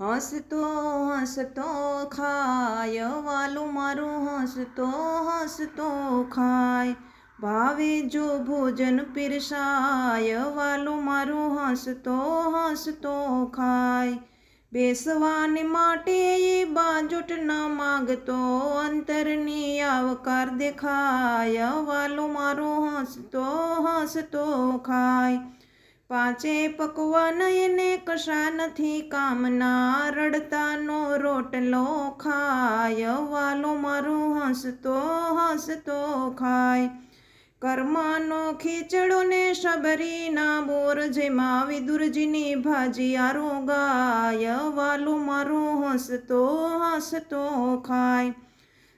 હસતો હસતો ખાય, વાલું મારું હસતો હસતો ખાય. ભાવે જો ભોજન પીરસાય, વાલું મારું હસતો હસતો ખાય. બેસવાને માટે એ બાજુટ ન માગતો, અંતરની આવકાર દેખાય, વાલું મારું હસતો હસતો ખાય. પાંચે પકવાન એને કશા નથી કામના, રડતાનો રોટલો ખાય, વાલો મારું હસતો હસતો ખાય. કર્મનો ખીચડો ને શબરીના બોર, જેમાં વિદુરજીની ભાજીયારો ગાય, વાલું મારું હસતો હસતો ખાય.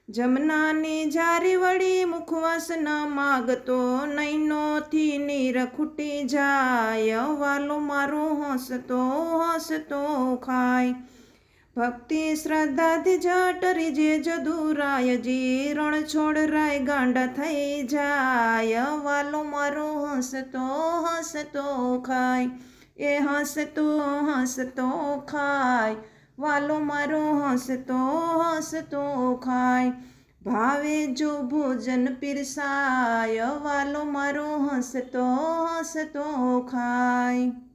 જમનાની જારી વળી મુખવાસ ન માગતો નૈનોથી નીર ખૂટી જાય વાલો મારો હસતો હસતો ખાય. ભક્તિ શ્રદ્ધાથી જટરી જે જદુરાયજી રણ છોડ રાય ગાંડા થઈ જાય વાલો મારો હસતો હસતો ખાય. એ હસતો હસતો ખાય. વાલો મારો હસતો હસતો ખાય. ભાવે જો ભોજન પીરસાય વાલો મારો હસતો હસતો ખાય.